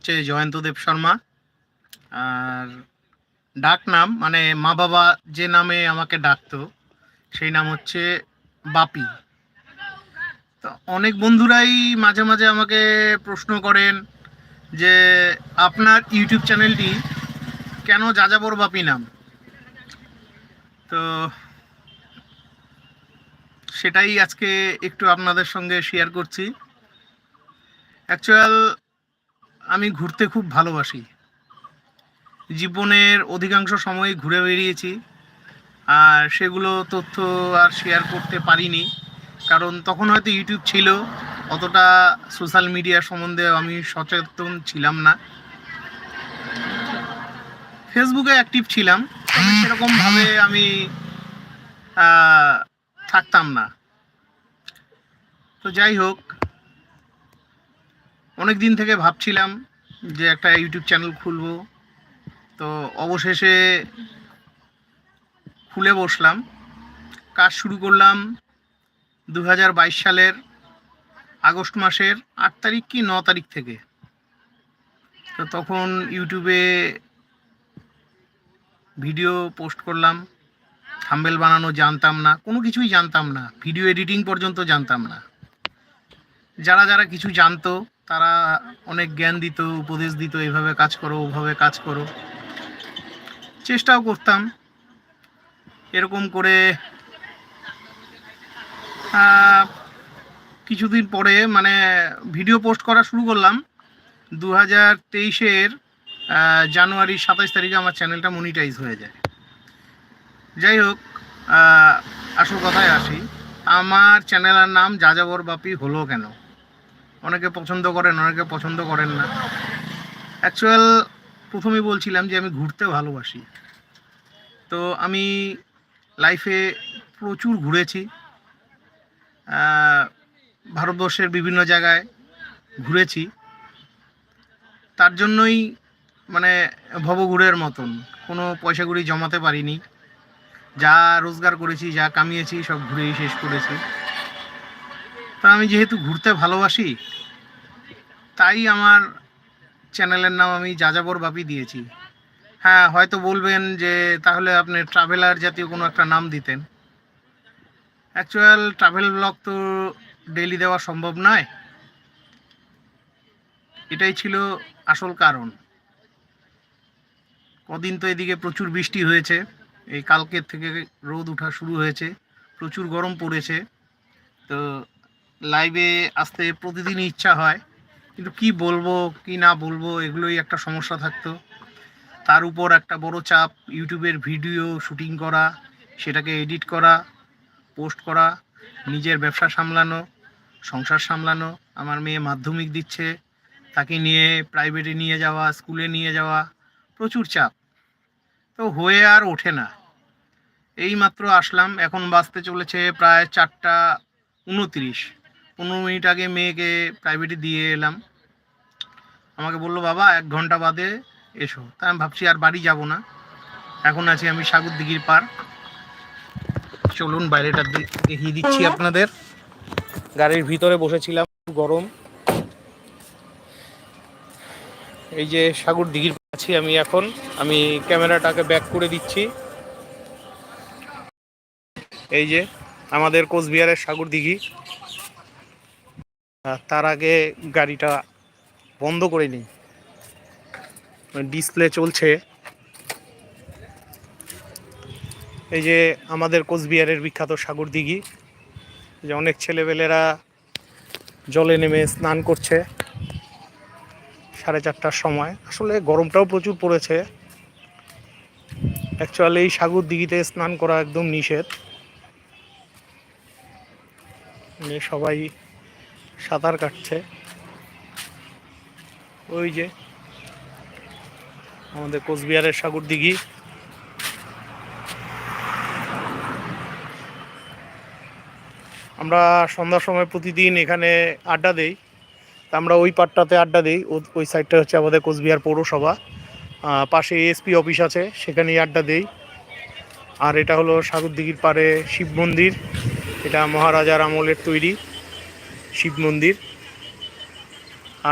হচ্ছে জয়ন্ত দেব শর্মা। আর ডাক নাম মানে মা বাবা যে নামে আমাকে ডাকতো, সেই নাম হচ্ছে বাপি। তো অনেক বন্ধুরাই মাঝে মাঝে আমাকে প্রশ্ন করেন যে, আপনার ইউটিউব চ্যানেলটি কেন যাযাবর বাপি নাম? তো সেটাই আজকে একটু আপনাদের সঙ্গে শেয়ার করছি। অ্যাকচুয়াল আমি ঘুরতে খুব ভালোবাসি। জীবনের অধিকাংশ সময় ঘুরে বেরিয়েছি আর সেগুলো তথ্য আর শেয়ার করতে পারিনি। কারণ তখন হয়তো ইউটিউব ছিল, অতটা সোশ্যাল মিডিয়া সম্বন্ধে আমি সচেতন ছিলাম না। ফেসবুকে অ্যাক্টিভ ছিলাম, তবে সেরকমভাবে আমি থাকতাম না। তো যাই হোক অনেক দিন থেকে ভাবছিলাম যে একটা ইউটিউব চ্যানেল খুলবো। তো অবশেষে খুলে বসলাম। কাজ শুরু করলাম দু হাজার বাইশ সালের আগস্ট মাসের আট তারিখ কি ন তারিখ থেকে। তো তখন ইউটিউবে ভিডিও পোস্ট করলাম। থাম্বেল বানানো জানতাম না, কোনো কিছুই জানতাম না। ভিডিও এডিটিং পর্যন্ত জানতাম না। যারা যারা কিছু জানতো তারা অনেক জ্ঞান দিত, উপদেশ দিত এভাবে কাজ করো, ওভাবে কাজ করো। চেষ্টাও করতাম। এরকম করে কিছুদিন পরে মানে ভিডিও পোস্ট করা শুরু করলাম। দু হাজার তেইশের জানুয়ারি সাতাইশ তারিখে আমার চ্যানেলটা মনিটাইজ হয়ে যায়। যাই হোক আসল কথায় আসি। আমার চ্যানেলের নাম যাযাবর বাপি হলো কেন? অনেকে পছন্দ করেন, অনেকে পছন্দ করেন না। অ্যাকচুয়াল প্রথমে বলছিলাম যে আমি ঘুরতে ভালোবাসি। তো আমি লাইফে প্রচুর ঘুরেছি। ভারতবর্ষের বিভিন্ন জায়গায় ঘুরেছি। তার জন্যই মানে ভবঘুরের মতন। কোনো পয়সা কড়ি জমাতে পারিনি। যা রোজগার করেছি, যা কামিয়েছি, সব ঘুরেই শেষ করেছি। তা আমি যেহেতু ঘুরতে ভালোবাসি, তাই আমার চ্যানেলের নাম আমি যাযাবর বাপি দিয়েছি। হ্যাঁ হয়তো বলবেন যে তাহলে আপনি ট্রাভেলার জাতীয় কোনো একটা নাম দিতেন। অ্যাকচুয়াল ট্রাভেল ব্লগ তো ডেলি দেওয়া সম্ভব নয়। এটাই ছিল আসল কারণ। কদিন তো এদিকে প্রচুর বৃষ্টি হয়েছে। এই কালকের থেকে রোদ ওঠা শুরু হয়েছে। প্রচুর গরম পড়েছে। তো লাইভে আসতে প্রতিদিনই ইচ্ছা হয়, কিন্তু কি বলব, কি না বলব, এগুলোই একটা সমস্যা থাকতো। তার উপর একটা বড় চাপ, ইউটিউবের ভিডিও শুটিং করা, সেটাকে এডিট করা পোস্ট করা, নিজের ব্যবসা সামলানো, সংসার সামলানো, আমার মেয়ে মাধ্যমিক দিচ্ছে, তাকে নিয়ে প্রাইভেটে নিয়ে যাওয়া স্কুলে নিয়ে যাওয়া, প্রচুর চাপ। তো হয়ে আর ওঠে না। এই মাত্র আসলাম, এখন বাঁচতে চলেছে প্রায় চারটা উনত্রিশ। পনেরো মিনিট আগে মেয়েকে প্রাইভেটে দিয়ে এলাম। আমাকে বলল, বাবা, এক ঘণ্টা বাদে এসো। তা আমি ভাবছি, আর বাড়ি যাব না। এখন আছি আমি সাগর দিঘির পার চলুন, বাইরেটা দেখিয়ে দিচ্ছি আপনাদের। গাড়ির ভিতরে বসেছিলাম, গরম। এই যে সাগর দিঘির আছি আমি এখন। আমি ক্যামেরাটাকে ব্যাক করে দিচ্ছি। এই যে আমাদের কোচবিহারের সাগর দিঘি তার আগে গাড়িটা বন্ধ করে নিই। ডিসপ্লে চলছে। এই যে আমাদের কোচবিহারের বিখ্যাত সাগর দিঘি যে অনেক ছেলেবেলেরা জলে নেমে স্নান করছে সাড়ে চারটার সময়। আসলে গরমটাও প্রচুর পড়েছে। অ্যাকচুয়ালি এই সাগর দিঘিতে স্নান করা একদম নিষেধ। মানে সবাই সাঁতার কাটছে। ওই যে আমাদের কোচবিহারের সাগর দিঘি আমরা সন্ধ্যার সময় প্রতিদিন এখানে আড্ডা দেই। তা আমরা ওই পাটটাতে আড্ডা দিই। ওই সাইডটা হচ্ছে আমাদের কোচবিহার পৌরসভা। পাশে এসপি অফিস আছে, সেখানেই আড্ডা দেই। আর এটা হলো সাগরদিঘির পাড়ে শিব মন্দির। এটা মহারাজার আমলের তৈরি। শিব মন্দির।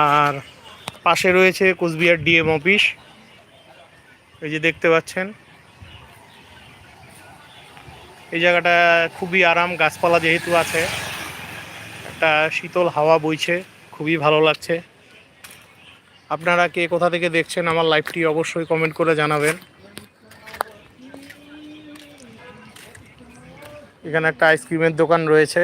আর পাশে রয়েছে কোচবিহার ডিএম অফিস। এই যে দেখতে পাচ্ছেন। এই জায়গাটা খুবই আরাম, গাছপালা যেহেতু আছে, একটা শীতল হাওয়া বইছে, খুবই ভালো লাগছে। আপনারা কে কোথা থেকে দেখছেন আমার লাইভটি অবশ্যই কমেন্ট করে জানাবেন। এখানে একটা আইসক্রিমের দোকান রয়েছে।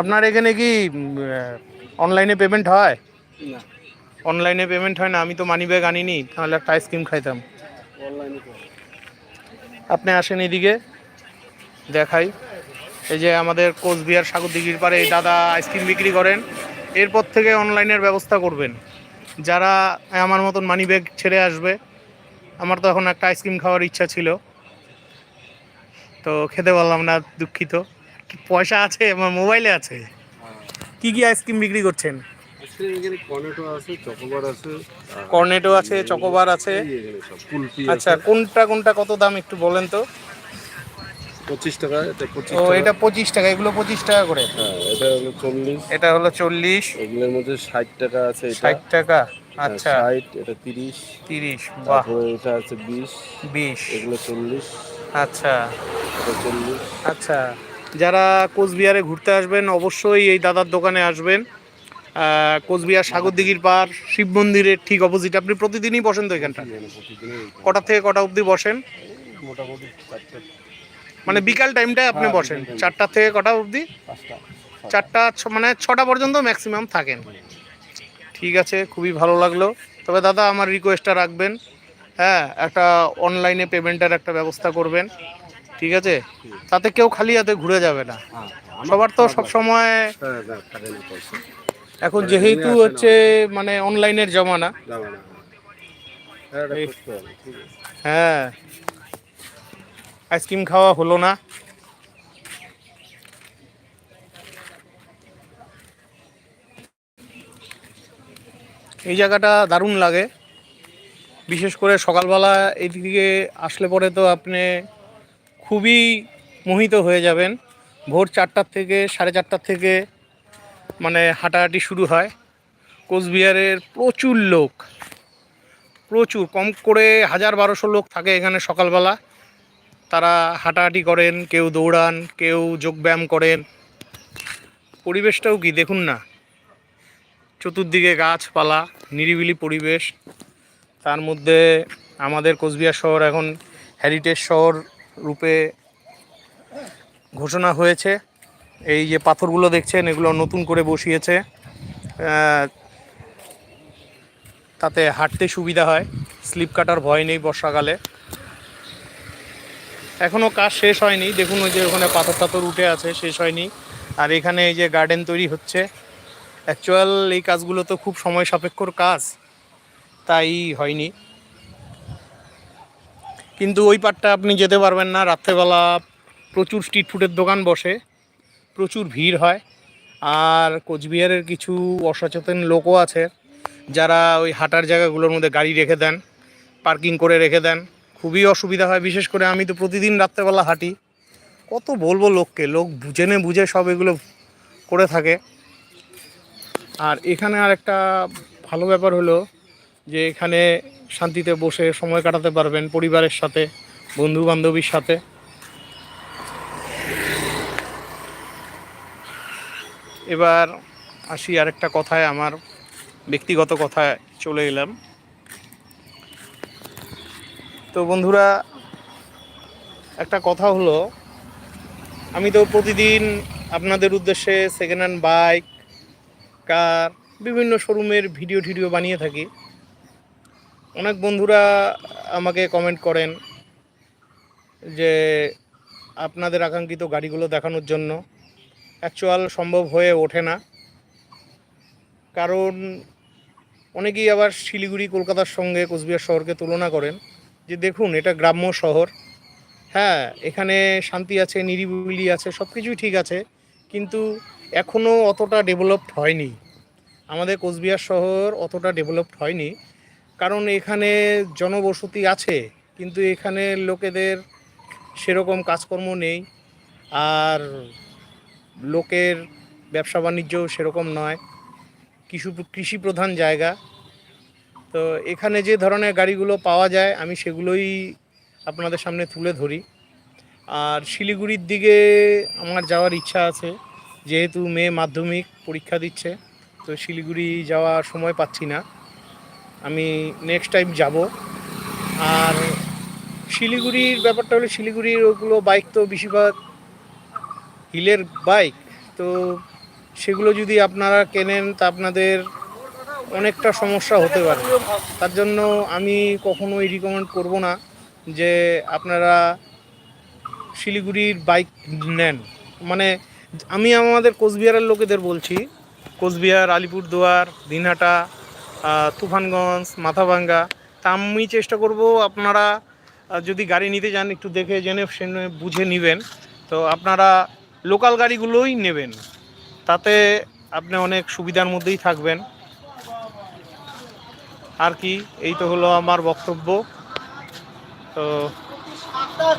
আপনার এখানে কি অনলাইনে পেমেন্ট হয়? না। অনলাইনে পেমেন্ট হয় না আমি তো মানি ব্যাগ আনিনি তাহলে একটা আইসক্রিম খাইতাম। আপনি আসেন এদিকে দেখাই। এই যে আমাদের কোচবিহার সাগরদিঘির পারে এই দাদা আইসক্রিম বিক্রি করেন এরপর থেকে অনলাইনের ব্যবস্থা করবেন। যারা আমার মতন মানি ব্যাগ ছেড়ে আসবে আমার তো এখন একটা আইসক্রিম খাওয়ার ইচ্ছা ছিল। তো খেতে পারলাম না দুঃখিত। পয়সা আছে আমার মোবাইলে আছে। কি কি আইসক্রিম বিক্রি করছেন? কর্নেটো আছে চকোবার আছে আচ্ছা কোনটা কোনটা কত দাম একটু বলেন তো? পঁচিশ টাকা এটা ও এটা পঁচিশ টাকা এগুলো পঁচিশ টাকা করে। হ্যাঁ এটা হলো চল্লিশ। এটা হলো চল্লিশ। এগুলোর মধ্যে ষাট টাকা আছে ষাট টাকা? হ্যাঁ, আচ্ছা। ষাট এটা তিরিশ। তিরিশ বাহ। এটা আছে বিশ। বিশ। এগুলো চল্লিশ। আচ্ছা। এটা চল্লিশ। আচ্ছা। যারা কোচবিহারে ঘুরতে আসবেন অবশ্যই এই দাদার দোকানে আসবেন। কোচবিহার সাগরদিঘির পার শিব মন্দিরের ঠিক অপোজিট আপনি প্রতিদিনই বসেন তো এখানটা? কটা থেকে কটা অবধি বসেন? মোটামুটি মানে বিকাল টাইমটা আপনি হ্যাঁ, বসেন। চারটা থেকে কটা অবধি? চারটা ছ- মানে ছটা পর্যন্ত ম্যাক্সিমাম থাকেন। ঠিক আছে খুবই ভালো লাগল। তবে দাদা আমার রিকোয়েস্টটা রাখবেন। হ্যাঁ একটা অনলাইনে পেমেন্টের একটা ব্যবস্থা করবেন। ঠিক আছে? তাতে কেউ খালি হাতে ঘুরে যাবে না। হ্যাঁ সবার তো সব সময় হ্যাঁ এখন যেহেতু হচ্ছে মানে অনলাইনের জমানা। হ্যাঁ। হ্যাঁ। আইসক্রিম খাওয়া হলো না। এই জায়গাটা দারুণ লাগে। বিশেষ করে সকালবেলা এইদিকে আসলে পরে তো আপনি খুবই মোহিত হয়ে যাবেন। ভোর চারটার থেকে, সাড়ে চারটার থেকে মানে হাঁটাহাঁটি শুরু হয়। কোচবিহারের প্রচুর লোক, প্রচুর। কম করে হাজার বারোশো লোক থাকে এখানে সকালবেলা। তারা হাঁটাহাঁটি করেন, কেউ দৌড়ান, কেউ যোগব্যায়াম করেন। পরিবেশটাও কি? দেখুন না। চতুর্দিকে গাছপালা, নিরিবিলি পরিবেশ। তার মধ্যে আমাদের কোচবিহার শহর এখন হেরিটেজ শহর। রূপে ঘোষণা হয়েছে। এই যে পাথরগুলো দেখছেন, এগুলো নতুন করে বসিয়েছে। তাতে হাঁটতে সুবিধা হয়, স্লিপ কাটার ভয় নেই বর্ষাকালে। এখনও কাজ শেষ হয়নি। দেখুন ওই যে ওখানে পাথর টাথর উঠে আছে, শেষ হয়নি। আর এখানে এই যে গার্ডেন তৈরি হচ্ছে। অ্যাকচুয়াল এই কাজগুলো তো খুব সময় সাপেক্ষর কাজ, তাই হয়নি। কিন্তু ওই পাটটা আপনি যেতে পারবেন না। রাত্রেবেলা প্রচুর স্ট্রিট ফুডের দোকান বসে, প্রচুর ভিড় হয়। আর কোচবিহারের কিছু অসচেতন লোকও আছে, যারা ওই হাঁটার জায়গাগুলোর মধ্যে গাড়ি রেখে দেন পার্কিং করে রেখে দেন। খুবই অসুবিধা হয়, বিশেষ করে আমি তো প্রতিদিন রাত্রেবেলা হাঁটি। কত বলব লোককে, লোক জেনে বুঝে সব এগুলো করে থাকে। আর এখানে আর একটা ভালো ব্যাপার হলো যে এখানে শান্তিতে বসে সময় কাটাতে পারবেন পরিবারের সাথে বন্ধু বান্ধবীর সাথে। এবার আসি আরেকটা কথায়, আমার ব্যক্তিগত কথায় চলে এলাম। তো বন্ধুরা, একটা কথা হলো, আমি তো প্রতিদিন আপনাদের উদ্দেশ্যে সেকেন্ড হ্যান্ড বাইক কার বিভিন্ন শোরুমের ভিডিও টিডিও বানিয়ে থাকি। অনেক বন্ধুরা আমাকে কমেন্ট করেন যে আপনাদের আকাঙ্ক্ষিত গাড়িগুলো দেখানোর জন্য। অ্যাকচুয়াল সম্ভব হয়ে ওঠে না। কারণ অনেকেই আবার শিলিগুড়ি, কলকাতার সঙ্গে কোচবিহার শহরকে তুলনা করেন যে দেখুন, এটা গ্রাম্য শহর। হ্যাঁ এখানে শান্তি আছে, নিরিবিলি আছে সব কিছুই ঠিক আছে, কিন্তু এখনও অতটা ডেভেলপড হয়নি। আমাদের কোচবিহার শহর অতটা ডেভেলপড হয়নি। কারণ এখানে জনবসতি আছে, কিন্তু এখানে লোকেদের সেরকম কাজকর্ম নেই। আর লোকের ব্যবসা বাণিজ্য সেরকম নয়। কৃষি কৃষি প্রধান জায়গা। তো এখানে যে ধরনের গাড়িগুলো পাওয়া যায়, আমি সেগুলোই আপনাদের সামনে তুলে ধরি। আর শিলিগুড়ির দিকে আমার যাওয়ার ইচ্ছা আছে, যেহেতু মেয়ে মাধ্যমিক পরীক্ষা দিচ্ছে, তো শিলিগুড়ি যাওয়ার সময় পাচ্ছি না। আমি নেক্সট টাইম যাব। আর শিলিগুড়ির ব্যাপারটা হলো শিলিগুড়ির ওগুলো বাইক তো বেশিরভাগ হিলের বাইক তো সেগুলো যদি আপনারা কেনেন তা আপনাদের অনেকটা সমস্যা হতে পারে। তার জন্য আমি কখনোই রিকমেন্ড করব না যে আপনারা শিলিগুড়ির বাইক নেন। মানে আমি আমাদের কোচবিহারের লোকেদের বলছি, কোচবিহার, আলিপুরদুয়ার, দিনহাটা তুফানগঞ্জ, মাথাভাঙ্গা। তা আমি চেষ্টা করব আপনারা যদি গাড়ি নিতে যান, একটু দেখে জেনে শুনে বুঝে নেবেন। তো আপনারা লোকাল গাড়িগুলোই নেবেন। তাতে আপনি অনেক সুবিধার মধ্যেই থাকবেন। আর কি, এই তো হলো আমার বক্তব্য। তো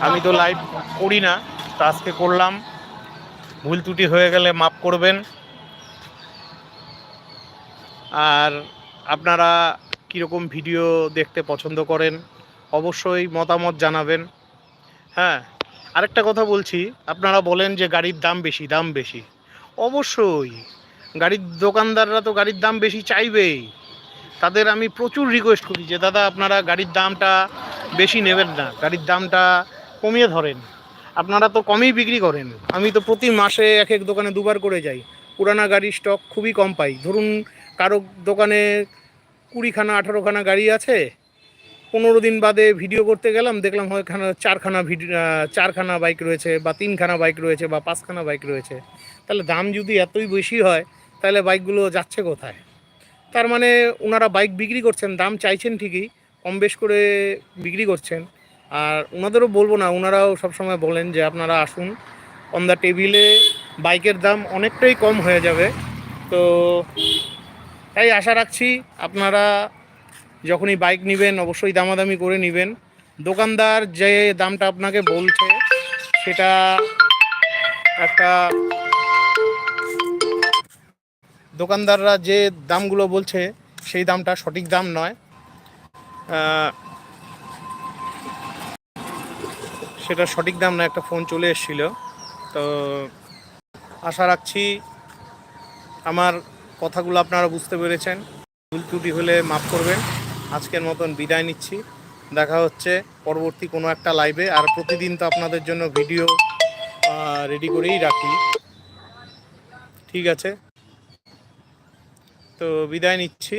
আমি তো লাইভ করি না, তো আজকে করলাম। ভুল ত্রুটি হয়ে গেলে মাফ করবেন। আর আপনারা কীরকম ভিডিও দেখতে পছন্দ করেন, অবশ্যই মতামত জানাবেন। হ্যাঁ আরেকটা কথা বলছি, আপনারা বলেন যে গাড়ির দাম বেশি দাম বেশি। অবশ্যই, গাড়ির দোকানদাররা তো গাড়ির দাম বেশি চাইবেই। তাদের আমি প্রচুর রিকোয়েস্ট করি যে, দাদা, আপনারা গাড়ির দামটা বেশি নেবেন না, গাড়ির দামটা কমিয়ে ধরেন। আপনারা তো কমই বিক্রি করেন। আমি তো প্রতি মাসে এক এক দোকানে দুবার করে যাই। পুরানা গাড়ির স্টক খুবই কম পাই। ধরুন কারও দোকানে কুড়িখানা, আঠারোখানা গাড়ি আছে। পনেরো দিন বাদে ভিডিও করতে গেলাম, দেখলাম হয়খানা চারখানা ভিডিও চারখানা বাইক রয়েছে বা তিনখানা বাইক রয়েছে বা পাঁচখানা বাইক রয়েছে। তাহলে দাম যদি এতই বেশি হয়, তাহলে বাইকগুলো যাচ্ছে কোথায়? তার মানে ওনারা বাইক বিক্রি করছেন, দাম চাইছেন ঠিকই, কম বেশ করে বিক্রি করছেন। আর ওনাদেরও বলব না, ওনারাও সবসময় বলেন যে আপনারা আসুন অন দ্য টেবিলে বাইকের দাম অনেকটাই কম হয়ে যাবে। তো তাই আশা রাখছি আপনারা যখনই বাইক নেবেন, অবশ্যই দামাদামি করে নেবেন। দোকানদার যে দামটা আপনাকে বলছে, সেটা একটা দোকানদাররা যে দামগুলো বলছে, সেই দামটা সঠিক দাম নয়। সেটা সঠিক দাম না একটা ফোন চলে এসেছিল। তো আশা রাখছি আমার কথাগুলো আপনারা বুঝতে পেরেছেন। ভুল ত্রুটি হলে মাফ করবেন। আজকের মতন বিদায় নিচ্ছি। দেখা হচ্ছে পরবর্তী কোনো একটা লাইভে আর প্রতিদিন তো আপনাদের জন্য ভিডিও রেডি করেই রাখি। ঠিক আছে? তো বিদায় নিচ্ছি।